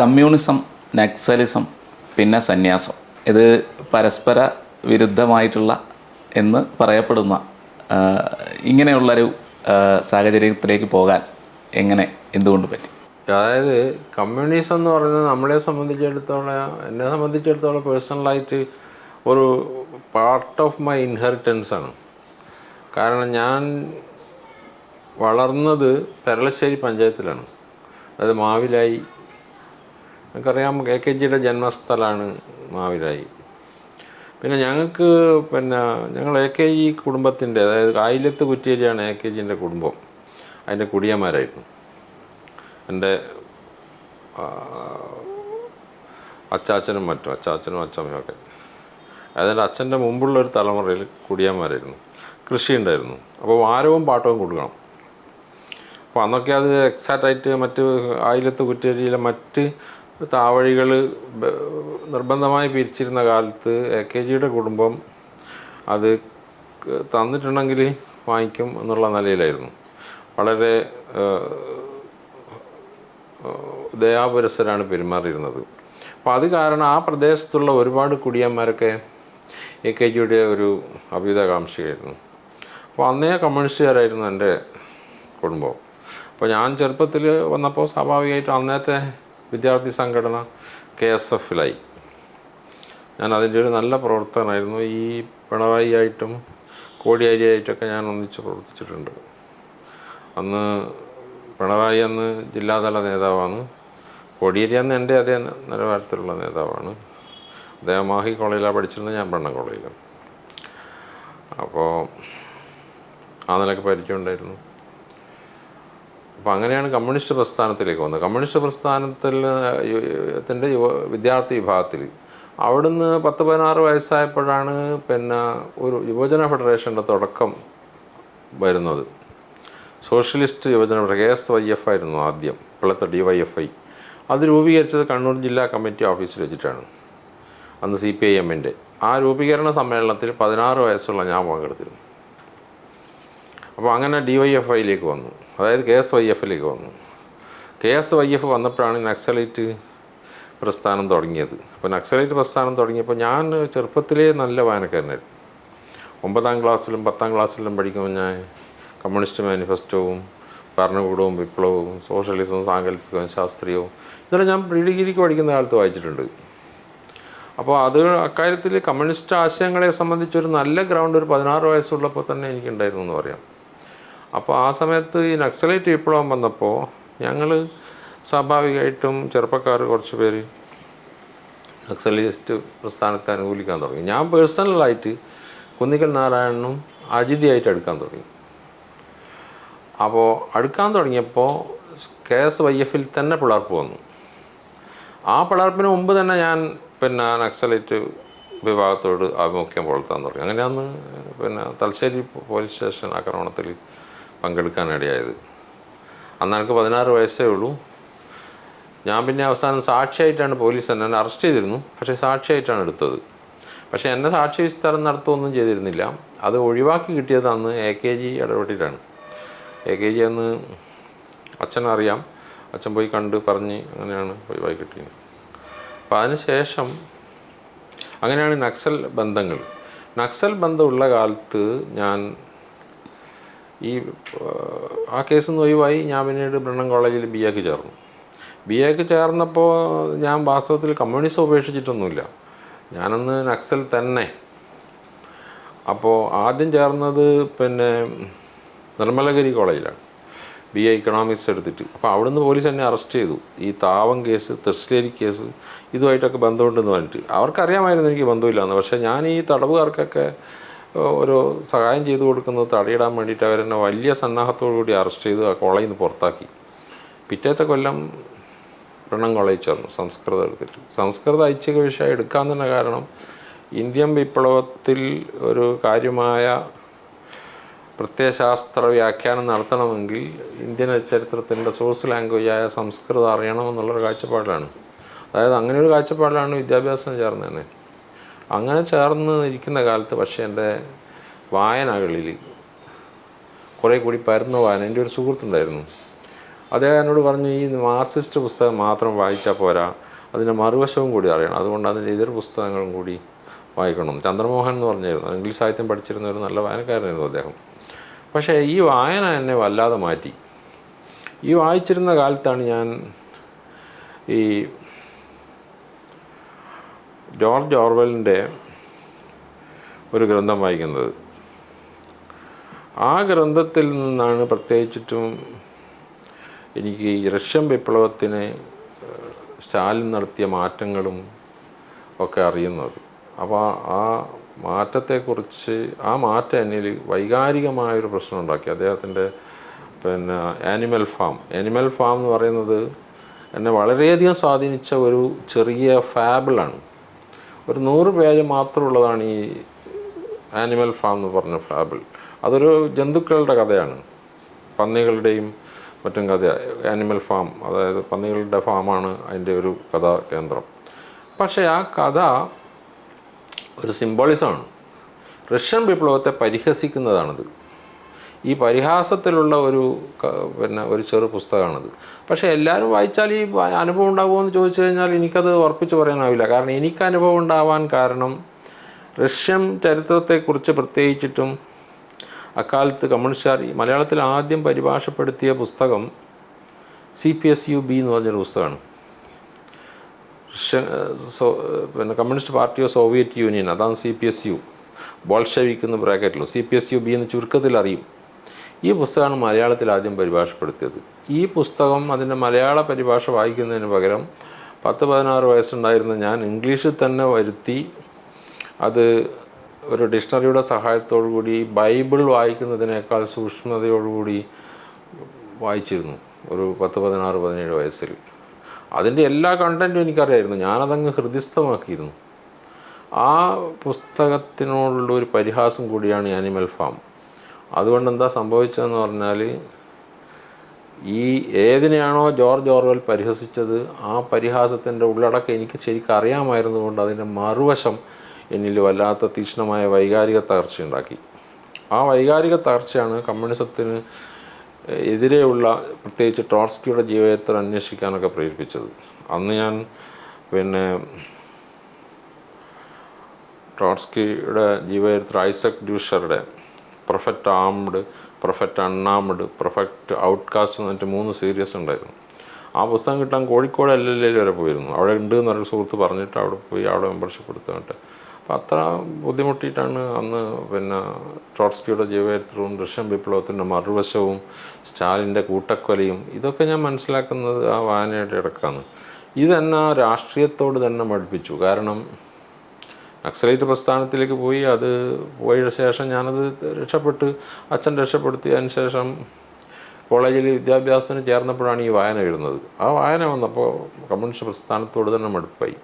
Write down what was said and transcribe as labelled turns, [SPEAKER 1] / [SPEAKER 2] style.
[SPEAKER 1] Communism Naxalism പിന്നെ സന്യാസം. ഇത് പരസ്പര വിരുദ്ധമായിട്ടുള്ള എന്ന് പറയപ്പെടുന്ന ഇങ്ങനെയുള്ളൊരു സാഹചര്യത്തിലേക്ക് പോകാൻ എങ്ങനെ എന്തുകൊണ്ട് പറ്റി?
[SPEAKER 2] അതായത് കമ്മ്യൂണിസം എന്ന് പറയുന്നത് നമ്മളെ സംബന്ധിച്ചിടത്തോളം എന്നെ സംബന്ധിച്ചിടത്തോളം പേഴ്സണലായിട്ട് ഒരു പാർട്ട് ഓഫ് മൈ ഇൻഹെറിറ്റൻസ് ആണ്. കാരണം ഞാൻ വളർന്നത് പെരളശ്ശേരി പഞ്ചായത്തിലാണ്. അതായത് മാവിലായി നമുക്കറിയാം എ കെ ജിയുടെ ജന്മസ്ഥലമാണ് മാവിലായി പിന്നെ ഞങ്ങൾക്ക് പിന്നെ ഞങ്ങൾ എ കെ ജി കുടുംബത്തിന്റെ അതായത് കായിലത്ത് കുറ്റേരിയാണ് എ കെ ജിന്റെ കുടുംബം. അതിന്റെ കുടിയന്മാരായിരുന്നു. എന്റെ അച്ചാച്ചനും മറ്റും അച്ചാച്ചനും അച്ചമ്മയും ഒക്കെ. അതെന്റെ അച്ഛന്റെ മുമ്പുള്ള ഒരു തലമുറയിൽ കുടിയന്മാരായിരുന്നു. കൃഷി ഉണ്ടായിരുന്നു. അപ്പോൾ വാരവും പാട്ടവും കൊടുക്കണം. അപ്പോൾ അന്നൊക്കെ അത് എക്സാക്റ്റായിട്ട് മറ്റ് ആയിലത്ത് കുറ്റേരിയിലെ മറ്റ് താവഴികൾ നിർബന്ധമായി പിരിച്ചിരുന്ന കാലത്ത് എ കെ ജിയുടെ കുടുംബം അത് തന്നിട്ടുണ്ടെങ്കിൽ വാങ്ങിക്കും എന്നുള്ള നിലയിലായിരുന്നു. വളരെ ദയാപുരസരാണ് പെരുമാറിയിരുന്നത്. അപ്പോൾ അത് കാരണം ആ പ്രദേശത്തുള്ള ഒരുപാട് കുടിയന്മാരൊക്കെ എ കെ ജിയുടെ ഒരു അഭ്യുതകാംക്ഷിയായിരുന്നു അപ്പോൾ അന്നേ കമ്മ്യൂണിസ്റ്റുകാരായിരുന്നു എന്റെ കുടുംബം. അപ്പോൾ ഞാൻ ചെറുപ്പത്തിൽ വന്നപ്പോൾ സ്വാഭാവികമായിട്ടും അന്നത്തെ വിദ്യാർത്ഥി സംഘടന കെ എസ് എഫിലായി ഞാൻ അതിന്റെ ഒരു നല്ല പ്രവർത്തകനായിരുന്നു. ഈ പിണറായി ആയിട്ടും കോടിയേരിയായിട്ടൊക്കെ ഞാൻ ഒന്നിച്ച് പ്രവർത്തിച്ചിട്ടുണ്ട്. അന്ന് പിണറായി അന്ന് ജില്ലാതല നേതാവാണ്. കോടിയേരി അന്ന് എന്റെ അതേ നിലവാരത്തിലുള്ള നേതാവാണ്. അദ്ദേഹം മാഹി കോളേജിലാണ് പഠിച്ചിരുന്നത് ഞാൻ പെണ്ണ കോളേജിലാണ്. അപ്പോൾ ആ നിലയ്ക്ക് പരിചയമുണ്ടായിരുന്നു. അപ്പോൾ അങ്ങനെയാണ് കമ്മ്യൂണിസ്റ്റ് പ്രസ്ഥാനത്തിലേക്ക് വന്നത്. കമ്മ്യൂണിസ്റ്റ് പ്രസ്ഥാനത്തിൽ ത്തിന്റെ യുവ വിദ്യാർത്ഥി വിഭാഗത്തിൽ അവിടുന്ന് പത്ത് പതിനാറ് വയസ്സായപ്പോഴാണ് പിന്നെ ഒരു യുവജന ഫെഡറേഷന്റെ തുടക്കം വരുന്നത്. സോഷ്യലിസ്റ്റ് യുവജന കെ എസ് വൈ എഫ് ആയിരുന്നു ആദ്യം ഇപ്പോഴത്തെ ഡി വൈ എഫ് ഐ. അത് രൂപീകരിച്ചത് കണ്ണൂർ ജില്ലാ കമ്മിറ്റി ഓഫീസിൽ വെച്ചിട്ടാണ്. അന്ന് സി പി ഐ എമ്മിന്റെ ആ രൂപീകരണ സമ്മേളനത്തിൽ പതിനാറ് വയസ്സുള്ള ഞാൻ പങ്കെടുത്തിരുന്നു. അപ്പോൾ അങ്ങനെ ഡി വൈ എഫ് ഐയിലേക്ക് വന്നു. അതായത് കെ എസ് വൈ എഫിലേക്ക് വന്നു. കെ എസ് വൈ എഫ് വന്നപ്പോഴാണ് നക്സലൈറ്റ് പ്രസ്ഥാനം തുടങ്ങിയത്. അപ്പോൾ നക്സലൈറ്റ് പ്രസ്ഥാനം തുടങ്ങിയപ്പോൾ ഞാൻ ചെറുപ്പത്തിലേ നല്ല വായനക്കാരനായിരുന്നു. ഒമ്പതാം ക്ലാസ്സിലും പത്താം ക്ലാസ്സിലും പഠിക്കുമ്പോൾ ഞാൻ കമ്മ്യൂണിസ്റ്റ് മാനിഫെസ്റ്റോവും ഭരണകൂടവും വിപ്ലവവും സോഷ്യലിസവും സാങ്കല്പികവും ശാസ്ത്രീയവും ഇതെല്ലാം ഞാൻ പ്രീ ഡിഗ്രിക്ക് പഠിക്കുന്ന കാലത്ത് വായിച്ചിട്ടുണ്ട്. അപ്പോൾ അത് അക്കാര്യത്തിൽ കമ്മ്യൂണിസ്റ്റ് ആശയങ്ങളെ സംബന്ധിച്ചൊരു നല്ല ഗ്രൗണ്ട് ഒരു പതിനാറ് വയസ്സുള്ളപ്പോൾ തന്നെ എനിക്കുണ്ടായിരുന്നു എന്ന് പറയാം. അപ്പോൾ ആ സമയത്ത് ഈ നക്സലൈറ്റ് വിപ്ലവം വന്നപ്പോൾ ഞങ്ങൾ സ്വാഭാവികമായിട്ടും ചെറുപ്പക്കാർ കുറച്ച് പേര് നക്സലിസ്റ്റ് പ്രസ്ഥാനത്തെ അനുകൂലിക്കാൻ തുടങ്ങി. ഞാൻ പേഴ്സണലായിട്ട് കുന്നിക്കൽ നാരായണനും അജിതിയായിട്ട് അടുക്കാൻ തുടങ്ങി. അപ്പോൾ അടുക്കാൻ തുടങ്ങിയപ്പോൾ കെ എസ് വൈ എഫിൽ തന്നെ പിളർപ്പ് വന്നു. ആ പിളർപ്പിന് മുമ്പ് തന്നെ ഞാൻ പിന്നെ നക്സലൈറ്റ് വിഭാഗത്തോട് ആഭിമുഖ്യം പുലർത്താൻ തുടങ്ങി. അങ്ങനെയാണ് പിന്നെ തലശ്ശേരി പോലീസ് സ്റ്റേഷൻ ആക്രമണത്തിൽ പങ്കെടുക്കാനിടയായത്. അന്ന് എനിക്ക് പതിനാറ് വയസ്സേ ഉള്ളൂ. ഞാൻ പിന്നെ അവസാനം സാക്ഷിയായിട്ടാണ് പോലീസ് എന്നെ അറസ്റ്റ് ചെയ്തിരുന്നു. പക്ഷേ സാക്ഷിയായിട്ടാണ് എടുത്തത്. പക്ഷേ എന്നെ സാക്ഷി വിസ്താരം നടത്തുകയൊന്നും ചെയ്തിരുന്നില്ല. അത് ഒഴിവാക്കി കിട്ടിയത് അന്ന് എ കെ ജി ഇടപെട്ടിട്ടാണ്. എ കെ ജി അന്ന് അച്ഛനറിയാം. അച്ഛൻ പോയി കണ്ട് പറഞ്ഞ് അങ്ങനെയാണ് ഒഴിവാക്കി കിട്ടിയത്. അപ്പോൾ അതിനുശേഷം അങ്ങനെയാണ് നക്സൽ ബന്ധങ്ങൾ. നക്സൽ ബന്ധമുള്ള കാലത്ത് ഞാൻ ഈ ആ, കേസ് നിന്ന് ഒഴിവായി ഞാൻ പിന്നീട് ബ്രണ്ണൻ കോളേജിൽ ബി എക്ക് ചേർന്നു. ബി എക്ക് ചേർന്നപ്പോൾ ഞാൻ വാസ്തവത്തിൽ കമ്മ്യൂണിസം ഉപേക്ഷിച്ചിട്ടൊന്നുമില്ല. ഞാനന്ന് നക്സൽ തന്നെ. അപ്പോൾ ആദ്യം ചേർന്നത് പിന്നെ നിർമ്മലഗിരി കോളേജിലാണ്. ബി എ ഇക്കണോമിക്സ് എടുത്തിട്ട്. അപ്പോൾ അവിടുന്ന് പോലീസ് എന്നെ അറസ്റ്റ് ചെയ്തു. ഈ താവം കേസ് തൃശ്ശേരി കേസ് ഇതുമായിട്ടൊക്കെ ബന്ധമുണ്ടെന്ന് പറഞ്ഞിട്ട്. അവർക്കറിയാമായിരുന്നു എനിക്ക് ബന്ധമില്ലാന്ന്. പക്ഷേ ഞാൻ ഈ തടവുകാർക്കൊക്കെ ഒരു സഹായം ചെയ്തു കൊടുക്കുന്നത് തടയിടാൻ വേണ്ടിയിട്ട് അവരെന്നെ വലിയ സന്നാഹത്തോടു കൂടി അറസ്റ്റ് ചെയ്ത് ആ കോളേജിൽ നിന്ന് പുറത്താക്കി. പിറ്റേത്തെ കൊല്ലം പ്രണം കോളേജ് ചേർന്നു സംസ്കൃതം എടുത്തിട്ട്. സംസ്കൃത ഐച്ഛിക വിഷയം എടുക്കാൻ തന്നെ കാരണം ഇന്ത്യൻ വിപ്ലവത്തിൽ ഒരു കാര്യമായ പ്രത്യയശാസ്ത്ര വ്യാഖ്യാനം നടത്തണമെങ്കിൽ ഇന്ത്യൻ ചരിത്രത്തിന്റെ സോഴ്സ് ലാംഗ്വേജായ സംസ്കൃതം അറിയണമെന്നുള്ളൊരു കാഴ്ചപ്പാടിലാണ്. അതായത് അങ്ങനെ ഒരു കാഴ്ചപ്പാടിലാണ് വിദ്യാഭ്യാസം ചേർന്നത് തന്നെ അങ്ങനെ ചേർന്ന് ഇരിക്കുന്ന കാലത്ത് പക്ഷേ എന്റെ വായനകളിൽ കുറേ കൂടി പരന്ന വായന. എന്റെ ഒരു സുഹൃത്തുണ്ടായിരുന്നു. അദ്ദേഹം എന്നോട് പറഞ്ഞു ഈ മാർക്സിസ്റ്റ് പുസ്തകം മാത്രം വായിച്ചാൽ പോരാ അതിന്റെ മറുവശവും കൂടി അറിയണം. അതുകൊണ്ട് അതിന്റെ എതിർ പുസ്തകങ്ങളും കൂടി വായിക്കണം. ചന്ദ്രമോഹൻ എന്ന് പറഞ്ഞായിരുന്നു. ഇംഗ്ലീഷ് സാഹിത്യം പഠിച്ചിരുന്ന ഒരു നല്ല വായനക്കാരനായിരുന്നു അദ്ദേഹം. പക്ഷേ ഈ വായന എന്നെ വല്ലാതെ മാറ്റി. ഈ വായിച്ചിരുന്ന കാലത്താണ് ഞാൻ ഈ ജോർജ് ഓർവെലിന്റെ ഒരു ഗ്രന്ഥം വായിക്കുന്നത്. ആ ഗ്രന്ഥത്തിൽ നിന്നാണ് പ്രത്യേകിച്ചിട്ടും എനിക്ക് ഈ റഷ്യൻ വിപ്ലവത്തിന് സ്റ്റാലിൻ നടത്തിയ മാറ്റങ്ങളും ഒക്കെ അറിയുന്നത്. അപ്പോൾ ആ മാറ്റത്തെക്കുറിച്ച് ആ മാറ്റം എന്നിൽ വൈകാരികമായൊരു പ്രശ്നം ഉണ്ടാക്കി. അദ്ദേഹത്തിന്റെ പിന്നെ ആനിമൽ ഫാം ആനിമൽ ഫാം എന്ന് പറയുന്നത് എന്നെ വളരെയധികം സ്വാധീനിച്ച ഒരു ചെറിയ ഫാബിളാണ് ഒരു നൂറ് പേജ് മാത്രമുള്ളതാണ് ഈ ആനിമൽ ഫാം എന്ന് പറഞ്ഞ ഫാബിൾ. അതൊരു ജന്തുക്കളുടെ കഥയാണ്. പന്നികളുടെയും മറ്റും കഥ ആനിമൽ ഫാം അതായത് പന്നികളുടെ ഫാമാണ് അതിന്റെ ഒരു കഥാകേന്ദ്രം പക്ഷേ ആ കഥ ഒരു സിംബോളിസമാണ്. റഷ്യൻ വിപ്ലവത്തെ പരിഹസിക്കുന്നതാണിത്. ഈ പരിഹാസത്തിലുള്ള ഒരു പിന്നെ ഒരു ചെറു പുസ്തകമാണിത്. പക്ഷേ എല്ലാവരും വായിച്ചാൽ ഈ അനുഭവം ഉണ്ടാകുമോ എന്ന് ചോദിച്ചു കഴിഞ്ഞാൽ എനിക്കത് ഉറപ്പിച്ച് പറയാനാവില്ല. കാരണം എനിക്ക് അനുഭവം ഉണ്ടാവാൻ കാരണം റഷ്യൻ ചരിത്രത്തെക്കുറിച്ച് പ്രത്യേകിച്ചിട്ടും അക്കാലത്ത് കമ്മ്യൂണിസ്റ്റുകാർ മലയാളത്തിൽ ആദ്യം പരിഭാഷപ്പെടുത്തിയ പുസ്തകം C P S U B എന്ന് പറഞ്ഞൊരു പുസ്തകമാണ്. റഷ്യൻ സോ പിന്നെ communist party of Soviet Union അതാണ് C P S U. Bolshevik എന്ന് ബ്രാക്കറ്റിലോ C P S U B എന്ന് ചുരുക്കത്തിൽ അറിയും. ഈ പുസ്തകമാണ് മലയാളത്തിൽ ആദ്യം പരിഭാഷപ്പെടുത്തിയത്. ഈ പുസ്തകം അതിന്റെ മലയാള പരിഭാഷ വായിക്കുന്നതിന് പകരം പത്ത് പതിനാറ് വയസ്സുണ്ടായിരുന്ന ഞാൻ ഇംഗ്ലീഷിൽ തന്നെ വരുത്തി അത് ഒരു ഡിക്ഷണറിയുടെ കൂടി ബൈബിൾ വായിക്കുന്നതിനേക്കാൾ സൂക്ഷ്മതയോടുകൂടി വായിച്ചിരുന്നു ഒരു പത്ത് പതിനാറ് പതിനേഴ് വയസ്സിൽ. അതിന്റെ എല്ലാ കണ്ടന്റും എനിക്കറിയായിരുന്നു. ഞാനതങ്ങ് ഹൃദയസ്ഥമാക്കിയിരുന്നു ആ പുസ്തകത്തിനോടുള്ള ഒരു പരിഹാസം കൂടിയാണ് ആനിമൽ ഫാം അതുകൊണ്ട് എന്താ സംഭവിച്ചതെന്ന് പറഞ്ഞാൽ ഈ ഏതിനെയാണോ ജോർജ് ഓർവെൽ പരിഹസിച്ചത് ആ പരിഹാസത്തിന്റെ ഉള്ളടക്കം എനിക്ക് ശരിക്കും അറിയാമായിരുന്നുകൊണ്ട് അതിന്റെ മറുവശം എന്നിൽ വല്ലാത്ത തീക്ഷ്ണമായ വൈകാരിക തകർച്ചയുണ്ടാക്കി ആ വൈകാരിക തകർച്ചയാണ് കമ്മ്യൂണിസത്തിന് എതിരെയുള്ള പ്രത്യേകിച്ച് ട്രോട്സ്കിയുടെ ജീവിതത്തിൽ അന്വേഷിക്കാനൊക്കെ പ്രേരിപ്പിച്ചത്. അന്ന് ഞാൻ പിന്നെ ട്രോട്സ്കിയുടെ ജീവചരിത്രം Isaac ഡ്യൂഷറുടെ prophet armed perfect unarmed perfect outcast എന്ന് പറഞ്ഞിട്ട് മൂന്ന് സീരീസ് ഉണ്ടായിരുന്നു. ആ പുസ്തകം കിട്ടാൻ കോഴിക്കോട് എൽ എൽ വരെ പോയിരുന്നു. അവിടെ ഉണ്ട് എന്നൊരു സുഹൃത്ത് പറഞ്ഞിട്ട് അവിടെ പോയി അവിടെ മെമ്പർഷിപ്പ് എടുത്തിട്ട് അപ്പം അത്ര ബുദ്ധിമുട്ടിയിട്ടാണ് അന്ന് പിന്നെ ട്രോട്സ്കിയുടെ ജീവചരിത്രവും റഷ്യൻ വിപ്ലവത്തിന്റെ മറുവശവും സ്റ്റാലിന്റെ കൂട്ടക്കൊലയും ഇതൊക്കെ ഞാൻ മനസ്സിലാക്കുന്നത് ആ വായനയുടെ ഇടക്കാണ്. ഇതെന്നാ രാഷ്ട്രീയത്തോട് തന്നെ മടുപ്പിച്ചു. കാരണം നക്സലൈറ്റ് പ്രസ്ഥാനത്തിലേക്ക് പോയി. അത് പോയ ശേഷം ഞാനത് രക്ഷപ്പെട്ട് അച്ഛൻ രക്ഷപ്പെടുത്തിയതിന് ശേഷം കോളേജിൽ വിദ്യാഭ്യാസത്തിന് ചേർന്നപ്പോഴാണ് ഈ വായന വരുന്നത്. ആ വായന വന്നപ്പോൾ കമ്മ്യൂണിസ്റ്റ് പ്രസ്ഥാനത്തോട് തന്നെ മടുപ്പായി.